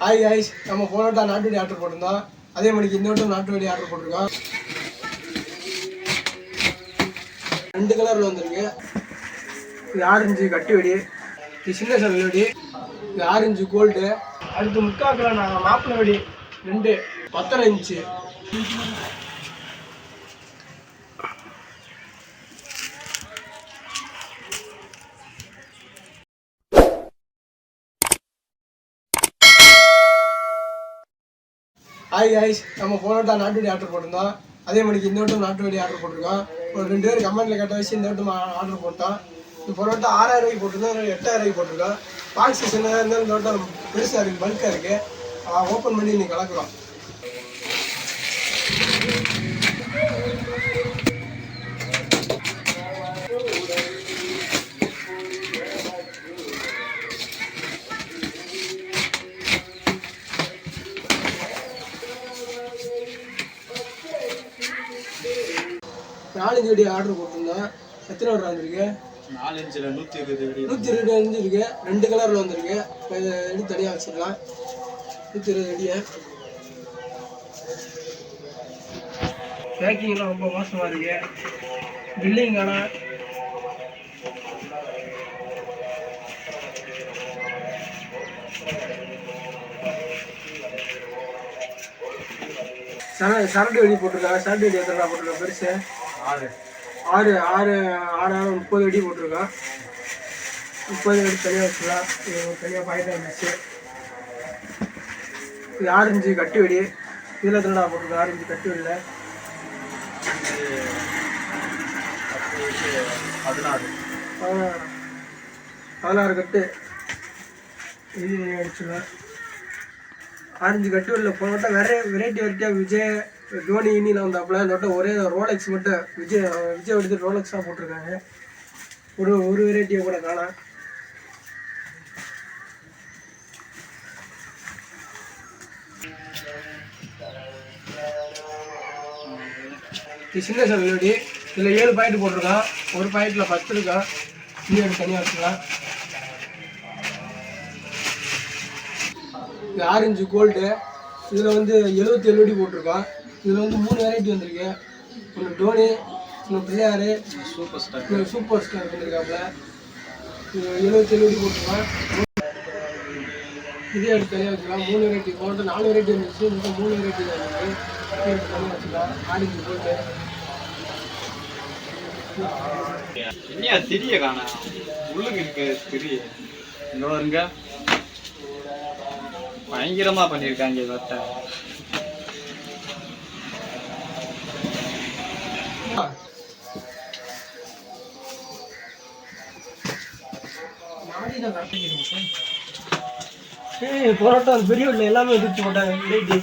Hi ice நம்ம போனோட்டா நாட்டு வழி ஆர்டர் போட்டிருந்தோம். அதே மணிக்கு இந்த வட்டம் நாட்டு வெடி ஆர்டர் போட்டிருக்கோம் ரெண்டு கலரில் வந்திருக்கு. இது ஆரஞ்சு கட்டி வெடி இது சின்ன சல் வெடி இது ஆரஞ்சு கோல்டு அடுத்து முக்கால் கலர் நான் மாப்பிள்ளை வெடி ரெண்டு பத்தரை இன்ச்சு ஹாய் ஹாய்ஸ் நம்ம போனோட்டா நாட்டு வெடி ஆர்டர் போட்டிருந்தோம். அதே மணிக்கு இந்த வட்டம் நாட்டு வெடி ஆர்டர் போட்டிருக்கோம். ஒரு ரெண்டு பேர் கமெண்ட்ல கேட்ட வச்சு இந்த வட்டம் ஆர்டர் போட்டோம். இந்த பரோட்டா ஆறாயிரம் ரூபாய்க்கு போட்டிருந்தோம். எட்டாயிரம் ரூபாய்க்கு போட்டிருக்கோம். பாக்ஸ் சின்னதாக இருந்தால் இந்த வட்டம் பெருசாக இருக்குது பல்காக இருக்குது ஓப்பன் பண்ணி இன்னைக்கு கலக்குறோம் நாலஞ்சு வெடி ஆர்டர் போட்டிருந்தோம். எத்தனை ஆர்டர் வந்திருக்கு? நாலு இன்ச்சில் நூற்றி இருபது வெடி நூற்றி இருபது வந்துருக்கு ரெண்டு கலரில் வந்திருக்கு. இதை எடுத்து தனியாக வச்சிடலாம். நூற்றி இருபது வெடியை பேக்கிங்லாம் ரொம்ப மோசமாக இருக்கு. பில்லிங் ஆனால் சர சரடு வெடி போட்டிருக்காங்க. சரடு வெடி எத்தனை போட்டிருக்காங்க பெருசு? ஆறு. ஆறு ஆறு ஆறு ஆறு முப்பது அடி போட்டிருக்கான் முப்பது அடி தனியாக வச்சுக்கலாம் இது ஒரு தனியாக பாயிண்ட் இருந்துச்சு இது ஆரஞ்சு கட்டி வெடி. இதில் எத்தனை போட்டிருக்கோம் ஆரஞ்சு கட்டி வெடியில். பதினாறு பதினாறு கட்டு. இது அடிச்சுடுவேன் ஆரஞ்சு கட்டு உள்ள போனோட்டா வேற வெரைட்டி வெரைட்டியாக விஜய் தோனி இன்னில வந்தாப்புல. இந்த ஒரே ரோலெக்ஸ் மட்டும் விஜய் விஜய் எடுத்து ரோலெக்ஸாக போட்டிருக்காங்க. ஒரு ஒரு வெரைட்டியை கூட காணாம். இது சின்ன சல்லடி இதில் ஏழு பாயிண்ட் போட்டிருக்கான். ஒரு பாக்கெட்டில் பத்து இருக்கா இன்னும் தனியாக வச்சுக்கலாம். ஆரஞ்சு கோல்டு இதில் வந்து எழுபத்தி ஏழு அடி போட்டிருக்கான். இதில் வந்து மூணு வெரைட்டி வந்திருக்கு. ஒன்று டோனி ஒன்று Pillaiyar super star super star பண்ணியிருக்காப்புல எழுபத்தி ஏழு அடி போட்டிருக்கான். இதே எடுத்து தனியாக வச்சுக்கலாம். மூணு வெரைட்டி போட்டு நாலு வெரைட்டி இருந்துச்சு. இந்த மூணு வெரைட்டி தான் இருந்துச்சு தனியாக வச்சுக்கலாம். ஆரஞ்சு கோல்டு என்னையா திரிய காணா. உள்ளுக்கு இருக்கு திரிய. இங்க வருங்க பயங்கரமா பண்ணியிருக்காங்க இவத்த ஏய் பரோட்டா அந்த பெரிய எல்லாமே எடுத்து போட்டாங்க வெரைட்டி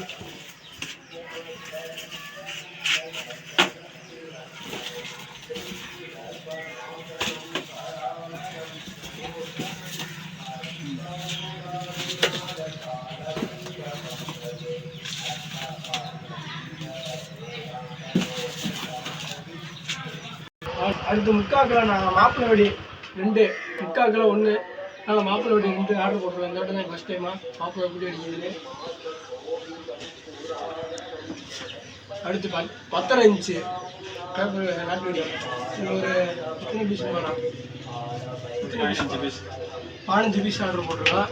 அடுத்து முக்கால் கிலோ நாங்கள் மாப்பிள்ளை வெடி ரெண்டு முக்கால் கிலோ ஒன்று நாங்கள் மாப்பிள்ளை வெடி ரெண்டு ஆர்டர் போட்டுருவோம் இந்த வட்டம் தான் ஃபஸ்ட் டைமாக மாப்பிள்ளை வெடி அடிக்கிறது அடுத்து பத் பத்தரை இன்ச்சு பேப்பர் நாட்டு வெடி இது ஒரு எத்தனை பீஸ் வேணாம் பதினஞ்சு பீஸ் பதினஞ்சு பீஸ் ஆர்டர் போட்டிருக்கோம்.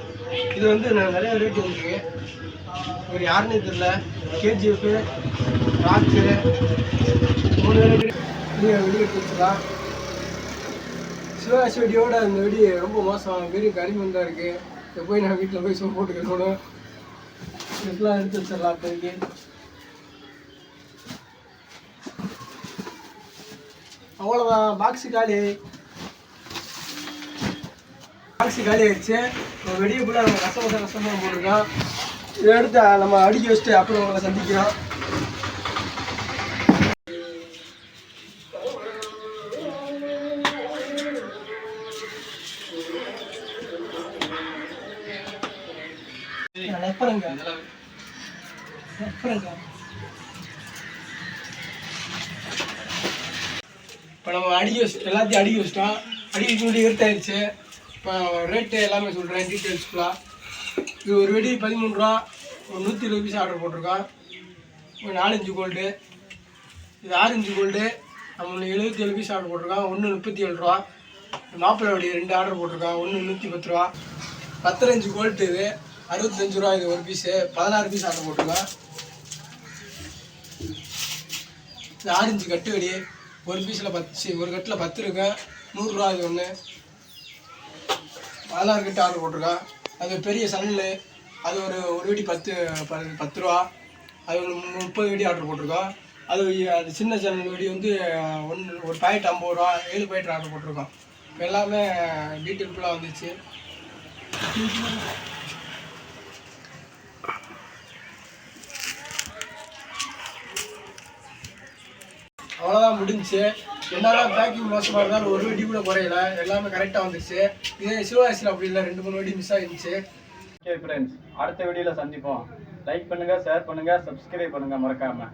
இது வந்து நான் நிறைய ரேட் வந்துருக்கு ஒரு யாருன்னே தெரியல. கேஜிஎஃப் ராக்கு மூணு ரேட்டு வீடியோ வெடி எடுத்து வச்சுக்கலாம் சிவகாசி வெடியோட அந்த வெடி ரொம்ப மோசம். பெரிய கரிமந்தான் இருக்குது இதை போய் நான் வீட்டில் போய் சோப் போட்டு கட்டணும் இதெல்லாம் எடுத்து வச்சிடலாம் இப்போதைக்கு அவ்வளோதான் பாக்ஸு காலி. பாக்ஸு காலி ஆயிடுச்சு. வெடியை கூட நம்ம கஷ்டமாக கஷ்டமாக போட்டுருக்கோம் இதை எடுத்து நம்ம அடிக்க வச்சுட்டு அப்புறம் உங்களை சந்திக்கிறோம். நெப்பறங்க நெப்பறங்க இப்போ நம்ம அடிக்க வச்சு எல்லாத்தையும் அடிக்க வச்சிட்டோம். அடிக்க முன்னாடி இருட்டாயிருச்சு. இப்போ ரேட்டு எல்லாமே சொல்கிறேன் டீட்டெயில்ஸ் ஃபுல்லாக இது ஒரு வெடி பதிமூணு ரூபா. ஒரு நூற்றி இருபது பீஸ் ஆர்டர் போட்டிருக்கோம் ஒரு நாலஞ்சு கோல்டு இது ஆரஞ்சு கோல்டு நம்ம எழுபத்தி ஏழு பீஸ் ஆர்டர் போட்டிருக்கோம் ஒன்று முப்பத்தி ஏழு ரூபா. மாப்பிள்ளை வடி ரெண்டு ஆர்டர் போட்டிருக்கோம் ஒன்று நூற்றி பத்து ரூபா. பத்தஞ்சு கோல்டு இது. அறுபத்தஞ்சு ரூபா இது ஒரு பீஸு பதினாறு பீஸ் ஆர்டர் போட்டிருக்கோம். இது ஆரஞ்சு கட்டு வெடி ஒரு பீஸில் பத்து ஒரு கட்டில் பத்து இருக்கு. நூறுரூவா இது ஒன்று பதினாறு கட்டு ஆர்டர் போட்டிருக்கோம். அது பெரிய சன்னல் அது ஒரு ஒரு வெடி பத்து ப- பத்து ரூபா. அது ஒரு முப்பது வெடி ஆர்டர் போட்டிருக்கோம். அது அது சின்ன சன்னல் வெடி வந்து ஒன்று ஒரு பாக்கெட் ஐம்பது ரூபா ஏழு பாக்கெட் ஆர்டர் போட்டிருக்கோம். இப்போ எல்லாமே டீட்டெயில் ஃபுல்லாக வந்துச்சு. அவ்வளோதான் முடிஞ்சுச்சு. என்னதான் பேக்கிங் மோசமாக இருந்தாலும் ஒரு வெடி கூட குறையல. எல்லாமே கரெக்டாக வந்துச்சு இதே சிவகாசியில் அப்படி இல்லை. ரெண்டு மூணு வெடி மிஸ் ஆகிருந்துச்சு ஓகே ஃப்ரெண்ட்ஸ் அடுத்த வீடியோவில் சந்திப்போம். லைக் பண்ணுங்கள் ஷேர் பண்ணுங்க சப்ஸ்கிரைப் பண்ணுங்கள் மறக்காமல்